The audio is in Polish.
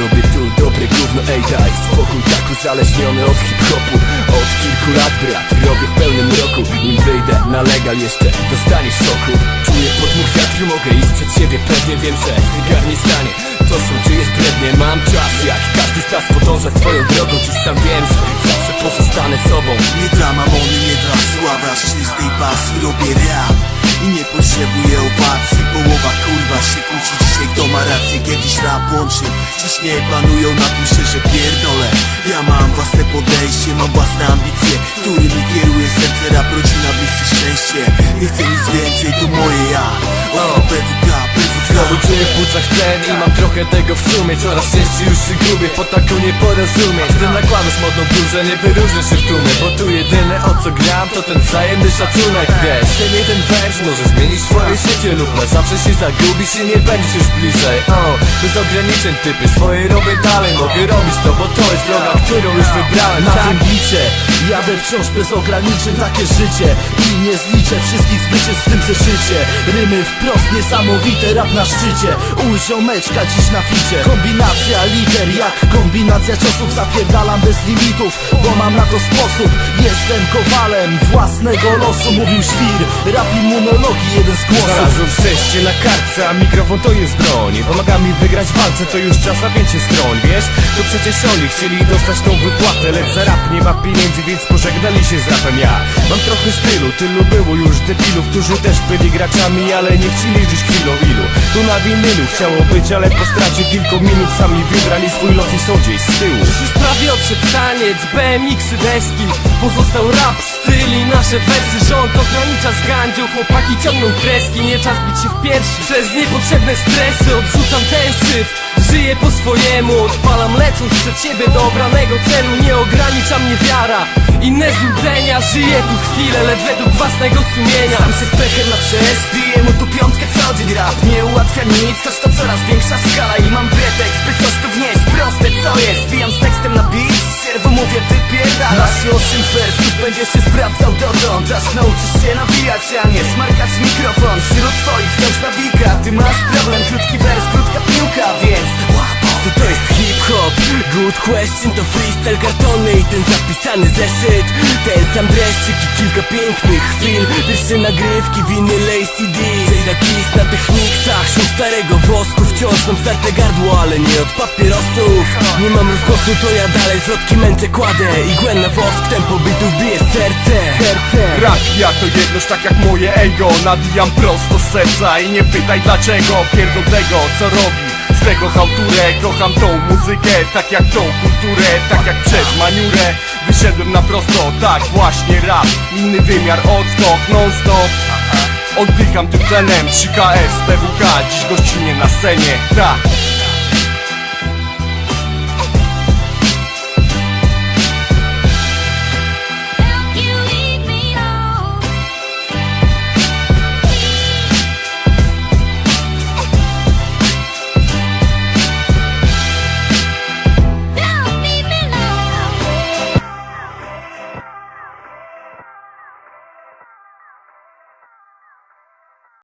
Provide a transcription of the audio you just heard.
Robię tu dobre gówno, ej daj Spokój tak uzależniony od hip-hopu. Od kilku lat brat, robię w pełnym roku. Nim wyjdę na legal jeszcze dostaniesz szoku Czuję podmuch wiatru, mogę iść przed siebie. Pewnie wiem, że nie stanie. To są czyjeś brednie, mam czas. Jak każdy z nas podąża swoją drogą Dziś sam wiem, że zawsze pozostanę sobą. Nie dla mamony, nie dla sława Ścisnej pasji robię rap. Kiedyś rap łączył Dziś nie panują na tym szczerze pierdolę. Ja mam własne podejście, mam własne ambicje Którymi kieruje serce rap, rodzina, bliscy szczęście. Nie chcę nic więcej, to moje ja. Ostro PWK, Znowu czuję w płucach tlen i mam trochę tego w sumie. Coraz częściej już się gubię w potaku nieporozumień Ty nakładasz modną bluzę, nie wyróżnię się w tłumie Bo tu jedyne o co gram to ten wzajemny szacunek Wiesz, ten jeden wers może zmienić twoje życie lub na zawsze się zagubisz i nie będziesz już bliżej. O, bez ograniczeń typy, swoje robię dalej Mogę robić to, bo to jest droga, którą już wybrałem. Na tym bicie Jadę wciąż bez ograniczeń, takie życie. I nie zliczę wszystkich zbyciec w tym zeszycie Rymy wprost niesamowite, rap na szczycie. Uziomeczka dziś na ficie. Kombinacja liter jak kombinacja ciosów Zapierdalam bez limitów, bo mam na to sposób. Jestem kowalem własnego losu Mówił świr, rap i monologi, jeden z głosów. Znalazłem szczęście na kartce, a mikrofon to jest broń. Pomaga mi wygrać walce, to już czas, a więcej skroń Wiesz, to przecież oni chcieli dostać tą wypłatę Lecz za rap nie ma pieniędzy, więc pożegnali się z rapem ja. Mam trochę stylu, tylu było już debilów Którzy też byli graczami, ale nie chcieli żyć chwilą ilu. Tu na winylu chciało być, ale po stracie kilku minut Sami wybrali swój los i są gdzieś z tyłu. Już prawie odszedł taniec, BMX-y deski Pozostał rap, styl i nasze wersy Rząd ogranicza z gandzią, chłopaki ciągną kreski Nie czas bić się w piersi. Przez niepotrzebne stresy odrzucam ten syf. Żyję po swojemu, odpalam lecąc przed siebie do obranego celu. Nie ogranicza mnie wiara. Inne złudzenia, żyję tu chwilę, lecz według własnego sumienia. Sam się z pechem na przez, piję mu tu piątkę co dzień rap. Nie ułatwia nic, choć to coraz większa skala I mam co jest, wbijam z tekstem na beat Z sierwu mówię wypierdalasz I osiem wersów będziesz się sprawdzał dotąd Aż nauczysz się nawijać, a nie smarkać mikrofon. Wśród twoich wciąż nawika. Ty masz problem, krótki wers, krótka piłka Więc łapo, to to jest hip-hop. Good question to freestyle kartony I ten zapisany zeszyt Sam dreszczyk i kilka pięknych chwil. Pierwsze nagrywki, winyle i CD Zejda kiss na tych miksach Szum starego wosku Wciąż mam starte gardło, ale nie od papierosów. Nie mam rozgłosu, to ja dalej zwrotki męczę Kładę. Igłę na wosk Tempo bitów bije serce. Serce. Rap ja to jedność tak jak moje ego. Nabijam prosto z serca i nie pytaj dlaczego. Pierdol tego co robi. Z tego chałturę Kocham tą muzykę, tak jak tą kulturę Tak jak przez maniurę Wyszedłem na prosto, tak właśnie rap. Inny wymiar, odskok, non stop Oddycham tym tlenem 3KS, PWK, dziś gościnnie na scenie Tak,